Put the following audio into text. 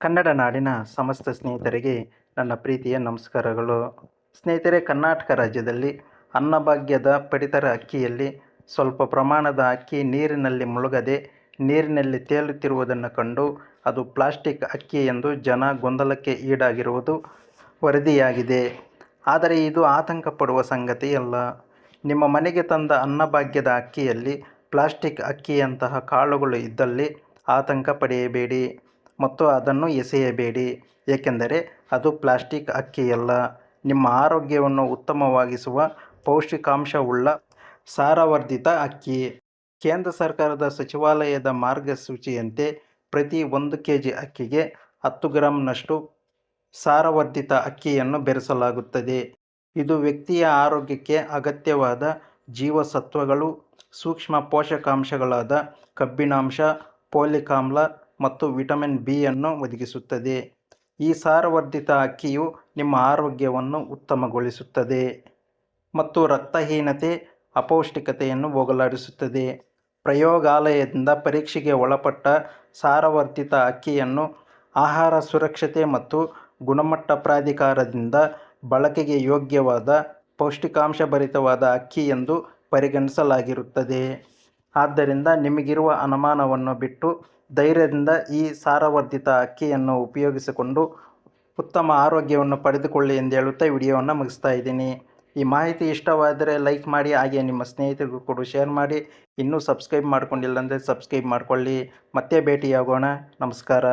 ಕನ್ನಡ ನಾಡಿನ ಸಮಸ್ತ ಸ್ನೇಹಿತರಿಗೆ ನನ್ನ ಪ್ರೀತಿಯ ನಮಸ್ಕಾರಗಳು. ಸ್ನೇಹಿತರೆ, ಕರ್ನಾಟಕ ರಾಜ್ಯದಲ್ಲಿ ಅನ್ನಭಾಗ್ಯದ ಪಡಿತರ ಅಕ್ಕಿಯಲ್ಲಿ ಸ್ವಲ್ಪ ಪ್ರಮಾಣದ ಅಕ್ಕಿ ನೀರಿನಲ್ಲಿ ಮುಳುಗದೆ ನೀರಿನಲ್ಲಿ ತೇಲುತ್ತಿರುವುದನ್ನು ಕಂಡು ಅದು ಪ್ಲಾಸ್ಟಿಕ್ ಅಕ್ಕಿ ಎಂದು ಜನ ಗೊಂದಲಕ್ಕೆ ಈಡಾಗಿರುವುದು ವರದಿಯಾಗಿದೆ. ಆದರೆ ಇದು ಆತಂಕ ಪಡುವ ಸಂಗತಿಯಲ್ಲ. ನಿಮ್ಮ ಮನೆಗೆ ತಂದ ಅನ್ನಭಾಗ್ಯದ ಅಕ್ಕಿಯಲ್ಲಿ ಪ್ಲಾಸ್ಟಿಕ್ ಅಕ್ಕಿಯಂತಹ ಕಾಳುಗಳು ಇದ್ದಲ್ಲಿ ಆತಂಕ ಪಡೆಯಬೇಡಿ. ಮತ್ತು ಅದನ್ನು ಎಸೆಯಬೇಡಿ. ಏಕೆಂದರೆ ಅದು ಪ್ಲಾಸ್ಟಿಕ್ ಅಕ್ಕಿಯಲ್ಲ. ನಿಮ್ಮ ಆರೋಗ್ಯವನ್ನು ಉತ್ತಮವಾಗಿಸುವ ಪೌಷ್ಟಿಕಾಂಶವುಳ್ಳ ಸಾರವರ್ಧಿತ ಅಕ್ಕಿ. ಕೇಂದ್ರ ಸರ್ಕಾರದ ಸಚಿವಾಲಯದ ಮಾರ್ಗಸೂಚಿಯಂತೆ ಪ್ರತಿ ಒಂದು ಕೆ ಜಿ ಅಕ್ಕಿಗೆ ಹತ್ತು ಗ್ರಾಂನಷ್ಟು ಸಾರವರ್ಧಿತ ಅಕ್ಕಿಯನ್ನು ಬೆರೆಸಲಾಗುತ್ತದೆ. ಇದು ವ್ಯಕ್ತಿಯ ಆರೋಗ್ಯಕ್ಕೆ ಅಗತ್ಯವಾದ ಜೀವಸತ್ವಗಳು, ಸೂಕ್ಷ್ಮ ಪೋಷಕಾಂಶಗಳಾದ ಕಬ್ಬಿಣಾಂಶ, ಪೋಲಿಕಾಮ್ಲ ಮತ್ತು ವಿಟಮಿನ್ ಬಿಯನ್ನು ಒದಗಿಸುತ್ತದೆ. ಈ ಸಾರವರ್ಧಿತ ಅಕ್ಕಿಯು ನಿಮ್ಮ ಆರೋಗ್ಯವನ್ನು ಉತ್ತಮಗೊಳಿಸುತ್ತದೆ ಮತ್ತು ರಕ್ತಹೀನತೆ, ಅಪೌಷ್ಟಿಕತೆಯನ್ನು ಹೋಗಲಾಡಿಸುತ್ತದೆ. ಪ್ರಯೋಗಾಲಯದಿಂದ ಪರೀಕ್ಷೆಗೆ ಒಳಪಟ್ಟ ಸಾರವರ್ಧಿತ ಅಕ್ಕಿಯನ್ನು ಆಹಾರ ಸುರಕ್ಷತೆ ಮತ್ತು ಗುಣಮಟ್ಟ ಪ್ರಾಧಿಕಾರದಿಂದ ಬಳಕೆಗೆ ಯೋಗ್ಯವಾದ ಪೌಷ್ಟಿಕಾಂಶಭರಿತವಾದ ಅಕ್ಕಿ ಎಂದು ಪರಿಗಣಿಸಲಾಗಿರುತ್ತದೆ. ಆದ್ದರಿಂದ ನಿಮಗಿರುವ ಅನುಮಾನವನ್ನು ಬಿಟ್ಟು ಧೈರ್ಯದಿಂದ ಈ ಸಾರವರ್ಧಿತ ಅಕ್ಕಿಯನ್ನು ಉಪಯೋಗಿಸಿಕೊಂಡು ಉತ್ತಮ ಆರೋಗ್ಯವನ್ನು ಪಡೆದುಕೊಳ್ಳಿ ಎಂದು ಹೇಳುತ್ತಾ ವಿಡಿಯೋವನ್ನು ಮುಗಿಸ್ತಾ ಇದ್ದೀನಿ. ಈ ಮಾಹಿತಿ ಇಷ್ಟವಾದರೆ ಲೈಕ್ ಮಾಡಿ, ಹಾಗೆ ನಿಮ್ಮ ಸ್ನೇಹಿತರಿಗೂ ಕೂಡ ಶೇರ್ ಮಾಡಿ. ಇನ್ನೂ ಸಬ್ಸ್ಕ್ರೈಬ್ ಮಾಡ್ಕೊಂಡಿಲ್ಲ ಅಂದರೆ ಸಬ್ಸ್ಕ್ರೈಬ್ ಮಾಡಿಕೊಳ್ಳಿ. ಮತ್ತೆ ಭೇಟಿಯಾಗೋಣ. ನಮಸ್ಕಾರ.